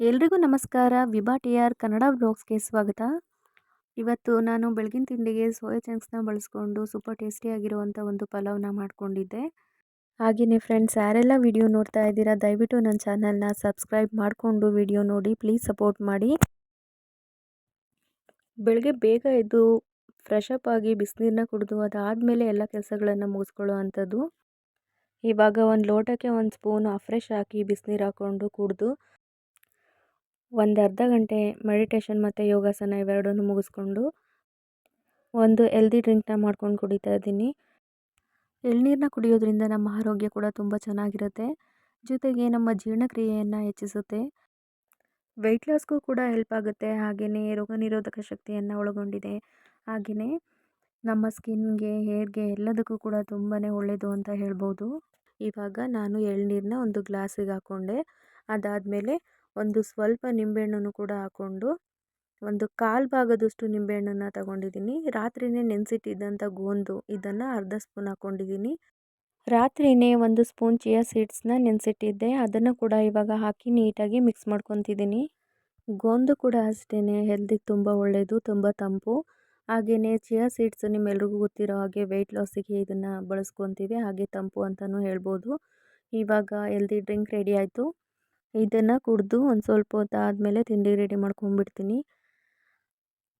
ಎಲ್ರಿಗೂ ನಮಸ್ಕಾರ. Vibha T R Kannada ಬ್ಲಾಗ್ಸ್ಗೆ ಸ್ವಾಗತ. ಇವತ್ತು ನಾನು ಬೆಳಗಿನ ತಿಂಡಿಗೆ ಸೋಯಾ ಚಂಕ್ಸ್ನ ಬಳಸ್ಕೊಂಡು ಸೂಪರ್ ಟೇಸ್ಟಿಯಾಗಿರುವಂಥ ಒಂದು ಪಲಾವ್ನ ಮಾಡಿಕೊಂಡಿದ್ದೆ. ಹಾಗೆಯೇ ಫ್ರೆಂಡ್ಸ್, ಯಾರೆಲ್ಲ ವಿಡಿಯೋ ನೋಡ್ತಾ ಇದ್ದೀರಾ, ದಯವಿಟ್ಟು ನನ್ನ ಚಾನಲ್ನ ಸಬ್ಸ್ಕ್ರೈಬ್ ಮಾಡಿಕೊಂಡು ವಿಡಿಯೋ ನೋಡಿ, ಪ್ಲೀಸ್ ಸಪೋರ್ಟ್ ಮಾಡಿ. ಬೆಳಗ್ಗೆ ಬೇಗ ಎದ್ದು ಫ್ರೆಶ್ ಅಪ್ ಆಗಿ ಬಿಸಿನೀರನ್ನ ಕುಡಿದು ಅದಾದಮೇಲೆ ಎಲ್ಲ ಕೆಲಸಗಳನ್ನು ಮುಗಿಸ್ಕೊಳ್ಳೋ ಅಂಥದ್ದು. ಇವಾಗ ಒಂದು ಲೋಟಕ್ಕೆ ಒಂದು ಸ್ಪೂನ್ ಫ್ರೆಶ್ ಹಾಕಿ ಬಿಸಿನೀರು ಹಾಕ್ಕೊಂಡು ಕುಡಿದು ಒಂದು ಅರ್ಧ ಗಂಟೆ ಮೆಡಿಟೇಷನ್ ಮತ್ತು ಯೋಗಾಸನ ಇವೆರಡನ್ನೂ ಮುಗಿಸ್ಕೊಂಡು ಒಂದು ಎಲ್ದಿ ಡ್ರಿಂಕ್ನ ಮಾಡ್ಕೊಂಡು ಕುಡಿತಾ ಇದ್ದೀನಿ. ಎಳ್ನೀರನ್ನ ಕುಡಿಯೋದ್ರಿಂದ ನಮ್ಮ ಆರೋಗ್ಯ ಕೂಡ ತುಂಬ ಚೆನ್ನಾಗಿರುತ್ತೆ. ಜೊತೆಗೆ ನಮ್ಮ ಜೀರ್ಣಕ್ರಿಯೆಯನ್ನು ಹೆಚ್ಚಿಸುತ್ತೆ. ವೆಯ್ಟ್ ಲಾಸ್ಗೂ ಕೂಡ ಹೆಲ್ಪ್ ಆಗುತ್ತೆ. ಹಾಗೆಯೇ ರೋಗ ನಿರೋಧಕ ಶಕ್ತಿಯನ್ನು ಒಳಗೊಂಡಿದೆ. ಹಾಗೆಯೇ ನಮ್ಮ ಸ್ಕಿನ್ಗೆ ಹೇರ್ಗೆ ಎಲ್ಲದಕ್ಕೂ ಕೂಡ ತುಂಬಾ ಒಳ್ಳೆಯದು ಅಂತ ಹೇಳ್ಬೋದು. ಇವಾಗ ನಾನು ಎಳ್ನೀರನ್ನ ಒಂದು ಗ್ಲಾಸಿಗೆ ಹಾಕ್ಕೊಂಡೆ ಅದಾದಮೇಲೆ ಒಂದು ಸ್ವಲ್ಪ ನಿಂಬೆಹಣ್ಣನ್ನು ಕೂಡ ಹಾಕ್ಕೊಂಡು ಒಂದು ಕಾಲು ಭಾಗದಷ್ಟು ನಿಂಬೆಹಣ್ಣನ್ನು ತಗೊಂಡಿದ್ದೀನಿ. ರಾತ್ರಿಯೇ ನೆನೆಸಿಟ್ಟಿದ್ದಂಥ ಗೋಂದು ಇದನ್ನು ಅರ್ಧ ಸ್ಪೂನ್ ಹಾಕ್ಕೊಂಡಿದ್ದೀನಿ ರಾತ್ರಿಯೇ ಒಂದು ಸ್ಪೂನ್ ಚಿಯಾ ಸೀಡ್ಸ್ನ ನೆನೆಸಿಟ್ಟಿದ್ದೆ. ಅದನ್ನು ಕೂಡ ಇವಾಗ ಹಾಕಿ ನೀಟಾಗಿ ಮಿಕ್ಸ್ ಮಾಡ್ಕೊತಿದ್ದೀನಿ. ಗೋಂದು ಕೂಡ ಅಷ್ಟೇ ಹೆಲ್ದಿಗೆ ತುಂಬ ಒಳ್ಳೆಯದು ತುಂಬ ತಂಪು. ಹಾಗೆಯೇ ಚಿಯಾ ಸೀಡ್ಸ್ ನಿಮ್ಮೆಲ್ರಿಗೂ ಗೊತ್ತಿರೋ ಹಾಗೆ ವೆಯ್ಟ್ ಲಾಸಿಗೆ ಇದನ್ನು ಬಳಸ್ಕೊತೀವಿ, ಹಾಗೆ ತಂಪು ಅಂತಲೂ ಹೇಳ್ಬೋದು. ಇವಾಗ ಹೆಲ್ದಿ ಡ್ರಿಂಕ್ ರೆಡಿ ಆಯಿತು. ಇದನ್ನು ಕುಡಿದು ಒಂದು ಸ್ವಲ್ಪ ಹೊತ್ತು ಆದಮೇಲೆ ತಿಂಡಿಗೆ ರೆಡಿ ಮಾಡ್ಕೊಂಡ್ಬಿಡ್ತೀನಿ.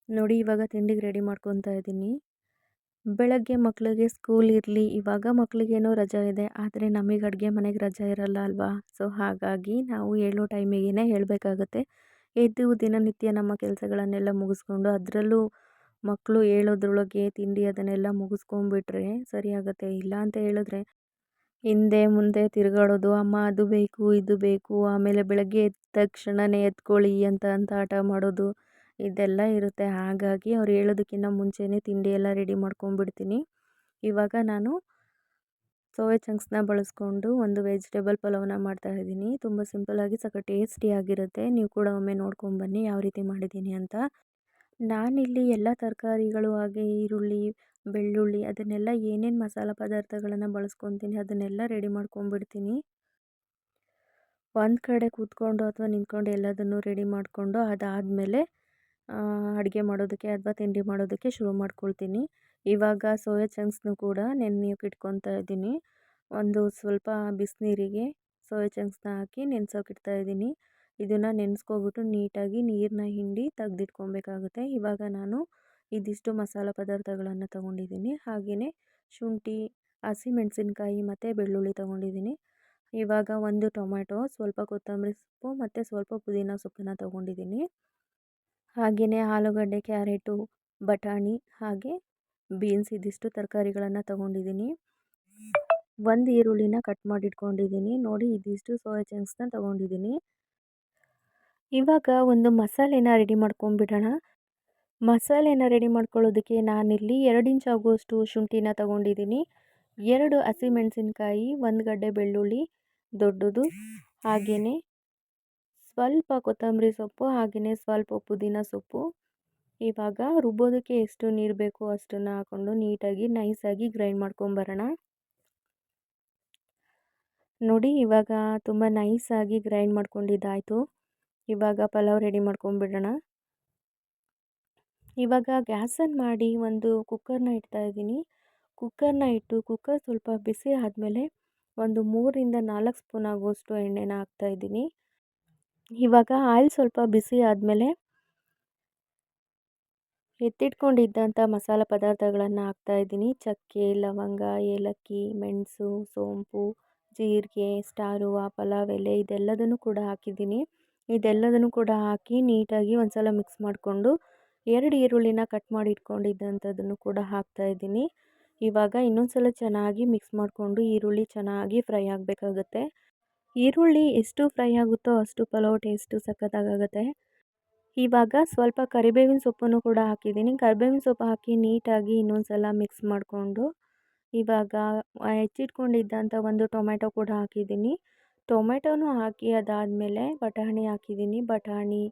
ನೋಡಿ ಇವಾಗ ತಿಂಡಿಗೆ ರೆಡಿ ಮಾಡ್ಕೊತಾ ಇದ್ದೀನಿ. ಬೆಳಗ್ಗೆ ಮಕ್ಕಳಿಗೆ ಸ್ಕೂಲ್ ಇರಲಿ, ಇವಾಗ ಮಕ್ಕಳಿಗೇನೋ ರಜಾ ಇದೆ, ಆದರೆ ನಮಗೆ ಅಡುಗೆ ಮನೆಗೆ ರಜಾ ಇರಲ್ಲ ಅಲ್ವಾ? ಸೊ ಹಾಗಾಗಿ ನಾವು ಹೇಳೋ ಟೈಮಿಗೇ ಹೇಳಬೇಕಾಗತ್ತೆ. ಎದ್ದು ದಿನನಿತ್ಯ ನಮ್ಮ ಕೆಲಸಗಳನ್ನೆಲ್ಲ ಮುಗಿಸ್ಕೊಂಡು ಅದರಲ್ಲೂ ಮಕ್ಕಳು ಹೇಳೋದ್ರೊಳಗೆ ತಿಂಡಿ ಅದನ್ನೆಲ್ಲ ಮುಗಿಸ್ಕೊಂಬಿಟ್ರೆ ಸರಿಯಾಗುತ್ತೆ ಇಲ್ಲ ಅಂತ ಹೇಳಿದ್ರೆ ಹಿಂದೆ ಮುಂದೆ ತಿರುಗಾಡೋದು, ಅಮ್ಮ, ಅದು ಬೇಕು, ಇದು ಬೇಕು, ಆಮೇಲೆ ಬೆಳಗ್ಗೆ ಎದ್ದ ತಕ್ಷಣನೇ ಎತ್ಕೊಳ್ಳಿ ಅಂತ ಅಂತ ಹಠ ಮಾಡೋದು ಇದೆಲ್ಲ ಇರುತ್ತೆ. ಹಾಗಾಗಿ ಅವ್ರು ಹೇಳೋದಕ್ಕಿಂತ ಮುಂಚೆಯೇ ತಿಂಡಿ ಎಲ್ಲ ರೆಡಿ ಮಾಡ್ಕೊಂಡ್ಬಿಡ್ತೀನಿ. ಇವಾಗ ನಾನು ಸೋಯಾ ಚಂಕ್ಸ್ನ ಬಳಸ್ಕೊಂಡು ಒಂದು ವೆಜಿಟೇಬಲ್ ಪಲಾವ್ನ ಮಾಡ್ತಾಯಿದ್ದೀನಿ ತುಂಬ ಸಿಂಪಲ್ಲಾಗಿ ಟೇಸ್ಟಿ ಟೇಸ್ಟಿಯಾಗಿರುತ್ತೆ ನೀವು ಕೂಡ ಒಮ್ಮೆ ನೋಡ್ಕೊಂಬನ್ನಿ ಯಾವ ರೀತಿ ಮಾಡಿದ್ದೀನಿ ಅಂತ. ನಾನಿಲ್ಲಿ ಎಲ್ಲ ತರಕಾರಿಗಳು, ಹಾಗೆ ಈರುಳ್ಳಿ ಬೆಳ್ಳುಳ್ಳಿ ಅದನ್ನೆಲ್ಲ ಏನೇನು ಮಸಾಲ ಪದಾರ್ಥಗಳನ್ನು ಬಳಸ್ಕೊತೀನಿ ಅದನ್ನೆಲ್ಲ ರೆಡಿ ಮಾಡ್ಕೊಂಡ್ಬಿಡ್ತೀನಿ. ಒಂದು ಕಡೆ ಕೂತ್ಕೊಂಡು ಅಥವಾ ನಿಂತ್ಕೊಂಡು ಎಲ್ಲದನ್ನು ರೆಡಿ ಮಾಡಿಕೊಂಡು ಅದಾದಮೇಲೆ ಅಡುಗೆ ಮಾಡೋದಕ್ಕೆ ಅಥವಾ ತಿಂಡಿ ಮಾಡೋದಕ್ಕೆ ಶುರು ಮಾಡ್ಕೊಳ್ತೀನಿ. ಇವಾಗ ಸೋಯಾ ಚಂಕ್ಸ್ನು ಕೂಡ ನೆನೆಯೋಕೆ ಇಟ್ಕೊತಾ ಇದ್ದೀನಿ. ಒಂದು ಸ್ವಲ್ಪ ಬಿಸಿನೀರಿಗೆ ಸೋಯಾ ಚಂಕ್ಸ್ನ ಹಾಕಿ ನೆನೆಸೋಕೆ ಇಡ್ತಾ ಇದ್ದೀನಿ. ಇದನ್ನು ನೆನೆಸ್ಕೊಬಿಟ್ಟು ನೀಟಾಗಿ ನೀರನ್ನ ಹಿಂಡಿ ತೆಗ್ದಿಟ್ಕೊಬೇಕಾಗುತ್ತೆ. ಇವಾಗ ನಾನು ಇದಿಷ್ಟು ಮಸಾಲ ಪದಾರ್ಥಗಳನ್ನು ತೊಗೊಂಡಿದ್ದೀನಿ. ಹಾಗೆಯೇ ಶುಂಠಿ ಹಸಿಮೆಣಸಿನ್ಕಾಯಿ ಮತ್ತು ಬೆಳ್ಳುಳ್ಳಿ ತೊಗೊಂಡಿದ್ದೀನಿ. ಇವಾಗ ಒಂದು ಟೊಮ್ಯಾಟೊ, ಸ್ವಲ್ಪ ಕೊತ್ತಂಬರಿ ಸೊಪ್ಪು ಮತ್ತು ಸ್ವಲ್ಪ ಪುದೀನ ಸೊಪ್ಪನ್ನು ತೊಗೊಂಡಿದ್ದೀನಿ. ಹಾಗೆಯೇ ಆಲೂಗಡ್ಡೆ, ಕ್ಯಾರೆಟು, ಬಟಾಣಿ ಹಾಗೆ ಬೀನ್ಸ್ ಇದಿಷ್ಟು ತರಕಾರಿಗಳನ್ನು ತೊಗೊಂಡಿದ್ದೀನಿ. ಒಂದು ಈರುಳ್ಳಿನ ಕಟ್ ಮಾಡಿ ಇಟ್ಕೊಂಡಿದ್ದೀನಿ ನೋಡಿ ಇದಿಷ್ಟು ಸೋಯಾ ಚಂಕ್ಸ್ನ ತೊಗೊಂಡಿದ್ದೀನಿ. ಇವಾಗ ಒಂದು ಮಸಾಲೆನ ರೆಡಿ ಮಾಡ್ಕೊಂಬಿಡೋಣ. ಮಸಾಲೆನ ರೆಡಿ ಮಾಡ್ಕೊಳ್ಳೋದಕ್ಕೆ ನಾನಿಲ್ಲಿ ಎರಡು ಇಂಚ್ ಆಗುವಷ್ಟು ಶುಂಠಿನ ತಗೊಂಡಿದ್ದೀನಿ. ಎರಡು ಹಸಿಮೆಣಸಿನ್ಕಾಯಿ ಒಂದು ಗಡ್ಡೆ ಬೆಳ್ಳುಳ್ಳಿ ದೊಡ್ಡದು ಹಾಗೆಯೇ ಸ್ವಲ್ಪ ಕೊತ್ತಂಬರಿ ಸೊಪ್ಪು ಹಾಗೆಯೇ ಸ್ವಲ್ಪ ಪುದೀನ ಸೊಪ್ಪು. ಇವಾಗ ರುಬ್ಬೋದಕ್ಕೆ ಎಷ್ಟು ನೀರು ಬೇಕೋ ಅಷ್ಟನ್ನು ಹಾಕ್ಕೊಂಡು ನೀಟಾಗಿ, ನೈಸಾಗಿ ಗ್ರೈಂಡ್ ಮಾಡ್ಕೊಂಬರೋಣ. ನೋಡಿ, ಇವಾಗ ತುಂಬ ನೈಸಾಗಿ ಗ್ರೈಂಡ್ ಮಾಡ್ಕೊಂಡಿದ್ದಾಯಿತು. ಇವಾಗ ಪಲಾವ್ ರೆಡಿ ಮಾಡ್ಕೊಂಬಿಡೋಣ. ಇವಾಗ ಗ್ಯಾಸನ್ನು ಮಾಡಿ ಒಂದು ಕುಕ್ಕರ್ನ ಇಡ್ತಾ ಇದ್ದೀನಿ. ಕುಕ್ಕರ್ನ ಇಟ್ಟು ಕುಕ್ಕರ್ ಸ್ವಲ್ಪ ಬಿಸಿ ಆದಮೇಲೆ ಒಂದು ಮೂರರಿಂದ ನಾಲ್ಕು ಸ್ಪೂನ್ ಆಗುವಷ್ಟು ಎಣ್ಣೆನ ಹಾಕ್ತಾಯಿದ್ದೀನಿ ಇವಾಗ ಆಯಿಲ್ ಸ್ವಲ್ಪ ಬಿಸಿ ಆದಮೇಲೆ ಎತ್ತಿಟ್ಕೊಂಡಿದ್ದಂಥ ಮಸಾಲೆ ಪದಾರ್ಥಗಳನ್ನು ಹಾಕ್ತಾಯಿದ್ದೀನಿ ಚಕ್ಕೆ, ಲವಂಗ, ಏಲಕ್ಕಿ, ಮೆಣಸು, ಸೋಂಪು, ಜೀರಿಗೆ, ಸ್ಟಾರ್ ಹೂವು ಪಲಾವ್ ಎಲೆ ಇದೆಲ್ಲದನ್ನು ಕೂಡ ಹಾಕಿದ್ದೀನಿ. ಇದೆಲ್ಲದನ್ನು ಕೂಡ ಹಾಕಿ ನೀಟಾಗಿ ಒಂದು ಸಲ ಮಿಕ್ಸ್ ಮಾಡಿಕೊಂಡು ಎರಡು ಈರುಳ್ಳಿನ ಕಟ್ ಮಾಡಿ ಇಟ್ಕೊಂಡಿದ್ದಂಥದ್ದನ್ನು ಕೂಡ ಹಾಕ್ತಾ ಇದ್ದೀನಿ. ಇವಾಗ ಇನ್ನೊಂದು ಸಲ ಚೆನ್ನಾಗಿ ಮಿಕ್ಸ್ ಮಾಡಿಕೊಂಡು ಈರುಳ್ಳಿ ಚೆನ್ನಾಗಿ ಫ್ರೈ ಆಗಬೇಕಾಗುತ್ತೆ. ಈರುಳ್ಳಿ ಎಷ್ಟು ಫ್ರೈ ಆಗುತ್ತೋ ಅಷ್ಟು ಪಲಾವ್ ಟೇಸ್ಟು ಸಖತ್ತಾಗುತ್ತೆ ಇವಾಗ ಸ್ವಲ್ಪ ಕರಿಬೇವಿನ ಸೊಪ್ಪನ್ನು ಕೂಡ ಹಾಕಿದ್ದೀನಿ. ಕರಿಬೇವಿನ ಸೊಪ್ಪು ಹಾಕಿ ನೀಟಾಗಿ ಇನ್ನೊಂದು ಸಲ ಮಿಕ್ಸ್ ಮಾಡಿಕೊಂಡು ಇವಾಗ ಹೆಚ್ಚಿಟ್ಕೊಂಡಿದ್ದಂಥ ಒಂದು ಟೊಮೆಟೊ ಕೂಡ ಹಾಕಿದ್ದೀನಿ. ಟೊಮೆಟೊನೂ ಹಾಕಿ ಅದಾದಮೇಲೆ ಬಟಾಣಿ ಹಾಕಿದ್ದೀನಿ. ಬಟಾಣಿ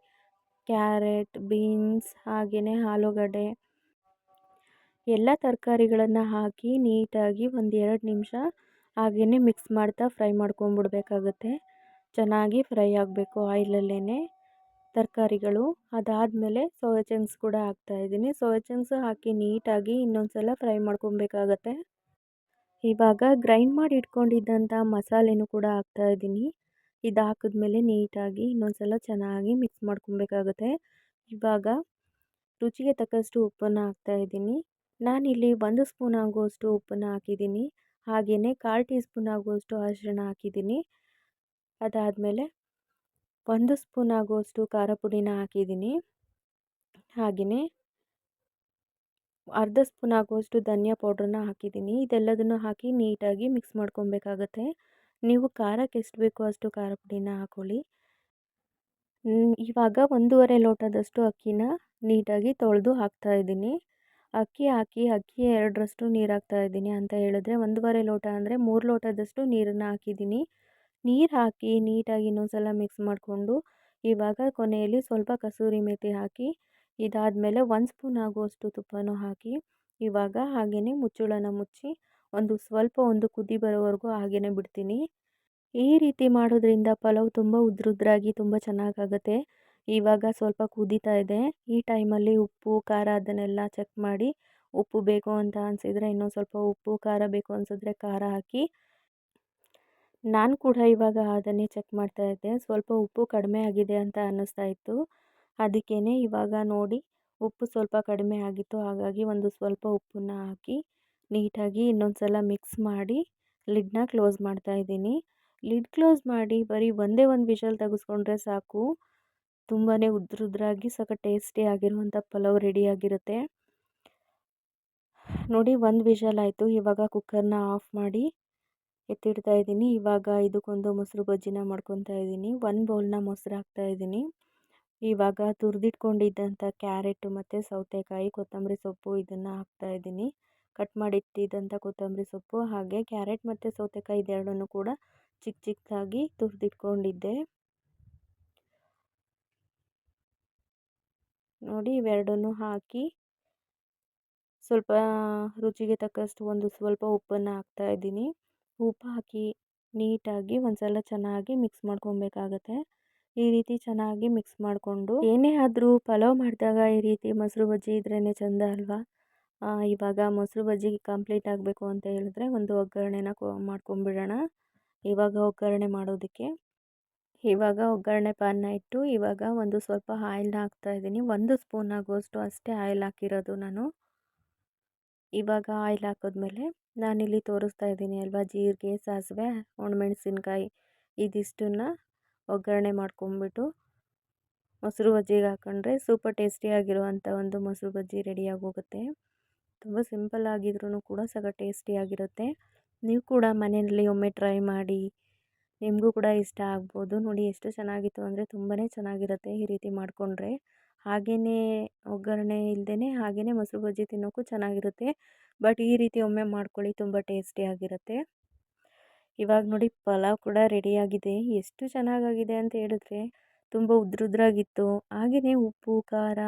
ಕ್ಯಾರೆಟ್, ಬೀನ್ಸ್ ಹಾಗೆಯೇ ಆಲೂಗಡ್ಡೆ. ಎಲ್ಲ ತರಕಾರಿಗಳನ್ನು ಹಾಕಿ ನೀಟಾಗಿ ಒಂದು ಎರಡು ನಿಮಿಷ ಹಾಗೆಯೇ ಮಿಕ್ಸ್ ಮಾಡ್ತಾ ಫ್ರೈ ಮಾಡ್ಕೊಂಬಿಡ್ಬೇಕಾಗುತ್ತೆ. ಚೆನ್ನಾಗಿ ಫ್ರೈ ಆಗಬೇಕು ಆಯಿಲಲ್ಲೇ ತರಕಾರಿಗಳು. ಅದಾದಮೇಲೆ ಸೋಯಾ ಚಂಕ್ಸ್ ಕೂಡ ಹಾಕ್ತಾಯಿದ್ದೀನಿ ಸೋಯಾ ಚಂಕ್ಸ್ ಹಾಕಿ ನೀಟಾಗಿ ಇನ್ನೊಂದು ಸಲ ಫ್ರೈ ಮಾಡ್ಕೊಬೇಕಾಗತ್ತೆ. ಇವಾಗ ಗ್ರೈಂಡ್ ಮಾಡಿ ಇಟ್ಕೊಂಡಿದ್ದಂಥ ಮಸಾಲೆನೂ ಕೂಡ ಹಾಕ್ತಾಯಿದ್ದೀನಿ ಇದು ಹಾಕಿದ್ಮೇಲೆ ನೀಟಾಗಿ ಇನ್ನೊಂದು ಸಲ ಚೆನ್ನಾಗಿ ಮಿಕ್ಸ್ ಮಾಡ್ಕೊಬೇಕಾಗುತ್ತೆ. ಇವಾಗ ರುಚಿಗೆ ತಕ್ಕಷ್ಟು ಉಪ್ಪನ್ನು ಹಾಕ್ತಾಯಿದ್ದೀನಿ ನಾನಿಲ್ಲಿ ಒಂದು ಸ್ಪೂನ್ ಆಗುವಷ್ಟು ಉಪ್ಪನ್ನು ಹಾಕಿದ್ದೀನಿ. ಹಾಗೆಯೇ ಕಾಲು ಟೀ ಸ್ಪೂನ್ ಆಗುವಷ್ಟು ಅರಿಶಿಣ ಹಾಕಿದ್ದೀನಿ. ಅದಾದಮೇಲೆ ಒಂದು ಸ್ಪೂನ್ ಆಗುವಷ್ಟು ಖಾರ ಪುಡಿನ ಹಾಕಿದ್ದೀನಿ. ಹಾಗೆಯೇ ಅರ್ಧ ಸ್ಪೂನ್ ಆಗುವಷ್ಟು ಧನಿಯಾ ಪೌಡ್ರನ್ನ ಹಾಕಿದ್ದೀನಿ. ಇದೆಲ್ಲದನ್ನು ಹಾಕಿ ನೀಟಾಗಿ ಮಿಕ್ಸ್ ಮಾಡ್ಕೊಬೇಕಾಗತ್ತೆ. ನೀವು ಖಾರಕ್ಕೆ ಎಷ್ಟು ಬೇಕೋ ಅಷ್ಟು ಖಾರ ಪುಡಿನ ಹಾಕ್ಕೊಳ್ಳಿ ಇವಾಗ ಒಂದೂವರೆ ಲೋಟದಷ್ಟು ಅಕ್ಕಿನ ನೀಟಾಗಿ ತೊಳೆದು ಹಾಕ್ತಾ ಇದ್ದೀನಿ. ಅಕ್ಕಿ ಹಾಕಿ ಅಕ್ಕಿ ಎರಡರಷ್ಟು ನೀರು ಹಾಕ್ತಾ ಇದ್ದೀನಿ ಅಂತ ಹೇಳಿದ್ರೆ ಒಂದೂವರೆ ಲೋಟ ಅಂದರೆ ಮೂರು ಲೋಟದಷ್ಟು ನೀರನ್ನು ಹಾಕಿದ್ದೀನಿ. ನೀರು ಹಾಕಿ ನೀಟಾಗಿ ಇನ್ನೊಂದು ಸಲ ಮಿಕ್ಸ್ ಮಾಡಿಕೊಂಡು ಇವಾಗ ಕೊನೆಯಲ್ಲಿ ಸ್ವಲ್ಪ ಕಸೂರಿ ಮೇಥಿ ಹಾಕಿ, ಇದಾದಮೇಲೆ ಒಂದು ಸ್ಪೂನ್ ಆಗುವಷ್ಟು ತುಪ್ಪನೂ ಹಾಕಿ, ಇವಾಗ ಹಾಗೆಯೇ ಮುಚ್ಚಳನ ಮುಚ್ಚಿ ಒಂದು ಸ್ವಲ್ಪ ಒಂದು ಕುದಿ ಬರೋವರೆಗೂ ಹಾಗೆಯೇ ಬಿಡ್ತೀನಿ. ಈ ರೀತಿ ಮಾಡೋದ್ರಿಂದ ಪಲಾವ್ ತುಂಬ ಉದ್ರುದ್ರಾಗಿ ತುಂಬ ಚೆನ್ನಾಗಾಗತ್ತೆ. ಇವಾಗ ಸ್ವಲ್ಪ ಕುದೀತಾ ಇದೆ. ಈ ಟೈಮಲ್ಲಿ ಉಪ್ಪು, ಖಾರ ಅದನ್ನೆಲ್ಲ ಚೆಕ್ ಮಾಡಿ ಉಪ್ಪು ಬೇಕು ಅಂತ ಅನಿಸಿದರೆ ಇನ್ನೊಂದು ಸ್ವಲ್ಪ ಉಪ್ಪು, ಖಾರ ಬೇಕು ಅನಿಸಿದ್ರೆ ಖಾರ ಹಾಕಿ. ನಾನು ಕೂಡ ಇವಾಗ ಅದನ್ನೇ ಚೆಕ್ ಮಾಡ್ತಾ ಇದ್ದೆ. ಸ್ವಲ್ಪ ಉಪ್ಪು ಕಡಿಮೆ ಆಗಿದೆ ಅಂತ ಅನ್ನಿಸ್ತಾ ಇತ್ತು. ಅದಕ್ಕೇ ಇವಾಗ ನೋಡಿ ಉಪ್ಪು ಸ್ವಲ್ಪ ಕಡಿಮೆ ಆಗಿತ್ತು. ಹಾಗಾಗಿ ಒಂದು ಸ್ವಲ್ಪ ಉಪ್ಪನ್ನು ಹಾಕಿ ನೀಟಾಗಿ ಇನ್ನೊಂದು ಸಲ ಮಿಕ್ಸ್ ಮಾಡಿ ಲಿಡ್ನ ಕ್ಲೋಸ್ ಮಾಡ್ತಾ ಇದ್ದೀನಿ. ಲಿಡ್ ಕ್ಲೋಸ್ ಮಾಡಿ ಬರೀ ಒಂದೇ ಒಂದು ವಿಷಲ್ ತೆಗೆಸ್ಕೊಂಡ್ರೆ ಸಾಕು. ತುಂಬಾ ಉದ್ರುದ್ರಾಗಿ ಸಕ ಟೇಸ್ಟಿ ಆಗಿರುವಂಥ ಪಲಾವ್ ರೆಡಿಯಾಗಿರುತ್ತೆ ನೋಡಿ ಒಂದು ವಿಷಲ್ ಆಯಿತು. ಇವಾಗ ಕುಕ್ಕರ್ನ ಆಫ್ ಮಾಡಿ ಎತ್ತಿಡ್ತಾ ಇದ್ದೀನಿ. ಇವಾಗ ಇದಕ್ಕೊಂದು ಮೊಸರು ಬಜ್ಜಿನ ಮಾಡ್ಕೊತಾ ಇದ್ದೀನಿ. ಒಂದು ಬೌಲ್ನ ಮೊಸರು ಹಾಕ್ತಾ ಇದ್ದೀನಿ. ಇವಾಗ ತುರಿದಿಟ್ಕೊಂಡಿದ್ದಂಥ ಕ್ಯಾರೆಟು ಮತ್ತು ಸೌತೆಕಾಯಿ, ಕೊತ್ತಂಬರಿ ಸೊಪ್ಪು ಇದನ್ನು ಹಾಕ್ತಾಯಿದ್ದೀನಿ ಕಟ್ ಮಾಡಿಟ್ಟಿದ್ದಂಥ ಕೊತ್ತಂಬರಿ ಸೊಪ್ಪು ಹಾಗೆ ಕ್ಯಾರೆಟ್ ಮತ್ತು ಸೌತೆಕಾಯಿ ಇದೆರಡನ್ನೂ ಕೂಡ ಚಿಕ್ಕ ಚಿಕ್ಕದಾಗಿ ತುರಿದಿಟ್ಕೊಂಡಿದ್ದೆ. ನೋಡಿ ಇವೆರಡನ್ನೂ ಹಾಕಿ ಸ್ವಲ್ಪ ರುಚಿಗೆ ತಕ್ಕಷ್ಟು ಒಂದು ಸ್ವಲ್ಪ ಉಪ್ಪನ್ನು ಹಾಕ್ತಾಯಿದ್ದೀನಿ ಉಪ್ಪು ಹಾಕಿ ನೀಟಾಗಿ ಒಂದ್ಸಲ ಚೆನ್ನಾಗಿ ಮಿಕ್ಸ್ ಮಾಡ್ಕೊಬೇಕಾಗತ್ತೆ. ಈ ರೀತಿ ಚೆನ್ನಾಗಿ ಮಿಕ್ಸ್ ಮಾಡಿಕೊಂಡು ಏನೇ ಆದರೂ ಪಲಾವ್ ಮಾಡಿದಾಗ ಈ ರೀತಿ ಮೊಸರು ಬಜ್ಜಿ ಇದ್ರೇ ಚೆಂದ ಅಲ್ವಾ? ಇವಾಗ ಮೊಸರು ಬಜ್ಜಿ ಕಂಪ್ಲೀಟ್ ಆಗಬೇಕು ಅಂತ ಹೇಳಿದ್ರೆ ಒಂದು ಒಗ್ಗರಣೆನ ಮಾಡ್ಕೊಂಬಿಡೋಣ. ಇವಾಗ ಒಗ್ಗರಣೆ ಮಾಡೋದಕ್ಕೆ. ಇವಾಗ ಒಗ್ಗರಣೆ ಪಾನ್ನ ಇಟ್ಟು ಇವಾಗ ಒಂದು ಸ್ವಲ್ಪ ಆಯಿಲ್ನ ಹಾಕ್ತಾಯಿದ್ದೀನಿ ಒಂದು ಸ್ಪೂನ್ ಆಗುವಷ್ಟು ಅಷ್ಟೇ ಆಯಿಲ್ ಹಾಕಿರೋದು ನಾನು. ಇವಾಗ ಆಯಿಲ್ ಹಾಕಿದ್ಮೇಲೆ ನಾನಿಲ್ಲಿ ತೋರಿಸ್ತಾ ಇದ್ದೀನಿ ಅಲ್ವಾ, ಜೀರಿಗೆ, ಸಾಸಿವೆ, ಒಣಮೆಣಸಿನ್ಕಾಯಿ ಇದಿಷ್ಟನ್ನು ಒಗ್ಗರಣೆ ಮಾಡ್ಕೊಂಬಿಟ್ಟು ಮೊಸರು ಬಜ್ಜಿಗೆ ಹಾಕೊಂಡ್ರೆ ಸೂಪರ್ ಟೇಸ್ಟಿಯಾಗಿರುವಂಥ ಒಂದು ಮೊಸರು ಬಜ್ಜಿ ರೆಡಿಯಾಗಿ ಹೋಗುತ್ತೆ ತುಂಬ ಸಿಂಪಲ್ ಆಗಿದ್ರೂ ಕೂಡ ಸಗ ಟೇಸ್ಟಿಯಾಗಿರುತ್ತೆ ನೀವು ಕೂಡ ಮನೆಯಲ್ಲಿ ಒಮ್ಮೆ ಟ್ರೈ ಮಾಡಿ, ನಿಮಗೂ ಕೂಡ ಇಷ್ಟ ಆಗ್ಬೋದು. ನೋಡಿ ಎಷ್ಟು ಚೆನ್ನಾಗಿತ್ತು ಅಂದರೆ ತುಂಬಾ ಚೆನ್ನಾಗಿರುತ್ತೆ ಈ ರೀತಿ ಮಾಡಿಕೊಂಡ್ರೆ. ಹಾಗೆಯೇ ಒಗ್ಗರಣೆ ಇಲ್ಲದೇ ಹಾಗೆಯೇ ಮೊಸರು ಬಜ್ಜಿ ತಿನ್ನೋಕ್ಕೂ ಚೆನ್ನಾಗಿರುತ್ತೆ. ಬಟ್ ಈ ರೀತಿ ಒಮ್ಮೆ ಮಾಡ್ಕೊಳ್ಳಿ, ತುಂಬ ಟೇಸ್ಟಿಯಾಗಿರುತ್ತೆ ಇವಾಗ ನೋಡಿ ಪಲಾವ್ ಕೂಡ ರೆಡಿಯಾಗಿದೆ. ಎಷ್ಟು ಚೆನ್ನಾಗಾಗಿದೆ ಅಂತ ಹೇಳಿದ್ರೆ ತುಂಬ ಉದ್ರುದ್ರಾಗಿತ್ತು. ಹಾಗೆಯೇ ಉಪ್ಪು, ಖಾರ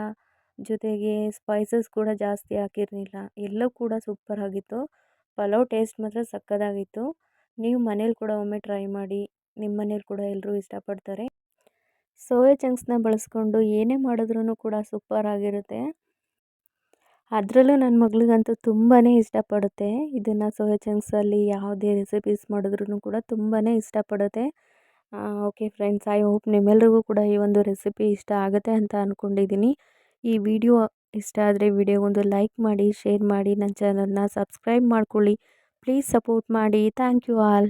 ಜೊತೆಗೆ ಸ್ಪೈಸಸ್ ಕೂಡ ಜಾಸ್ತಿ ಹಾಕಿರಲಿಲ್ಲ. ಎಲ್ಲವೂ ಕೂಡ ಸೂಪರಾಗಿತ್ತು ಪಲಾವ್ ಟೇಸ್ಟ್ ಮಾತ್ರ ಸಕ್ಕತ್ತಾಗಿತ್ತು ನೀವು ಮನೇಲಿ ಕೂಡ ಒಮ್ಮೆ ಟ್ರೈ ಮಾಡಿ ನಿಮ್ಮ ಮನೇಲಿ ಕೂಡ ಎಲ್ಲರೂ ಇಷ್ಟಪಡ್ತಾರೆ. ಸೋಯಾ ಚಂಕ್ಸ್ನ ಬಳಸ್ಕೊಂಡು ಏನೇ ಮಾಡಿದ್ರೂ ಕೂಡ ಸೂಪರಾಗಿರುತ್ತೆ ಅದರಲ್ಲೂ ನನ್ನ ಮಗಳಿಗಂತೂ ತುಂಬಾ ಇಷ್ಟಪಡುತ್ತೆ. ಇದನ್ನು ಸೋಯಾ ಚಂಕ್ಸಲ್ಲಿ ಯಾವುದೇ ರೆಸಿಪೀಸ್ ಮಾಡಿದ್ರೂ ಕೂಡ ತುಂಬಾ ಇಷ್ಟಪಡುತ್ತೆ. ಓಕೆ ಫ್ರೆಂಡ್ಸ್ ಐ ಹೋಪ್ ನಿಮ್ಮೆಲ್ರಿಗೂ ಕೂಡ ಈ ಒಂದು ರೆಸಿಪಿ ಇಷ್ಟ ಆಗುತ್ತೆ ಅಂತ ಅಂದ್ಕೊಂಡಿದ್ದೀನಿ ಈ ವಿಡಿಯೋ ಇಷ್ಟ ಆದರೆ ವಿಡಿಯೋ ಒಂದು ಲೈಕ್ ಮಾಡಿ, ಶೇರ್ ಮಾಡಿ, ನನ್ನ ಚಾನಲ್ನ ಸಬ್ಸ್ಕ್ರೈಬ್ ಮಾಡ್ಕೊಳ್ಳಿ. ಪ್ಲೀಸ್ ಸಪೋರ್ಟ್ ಮಾಡಿ. Thank you all.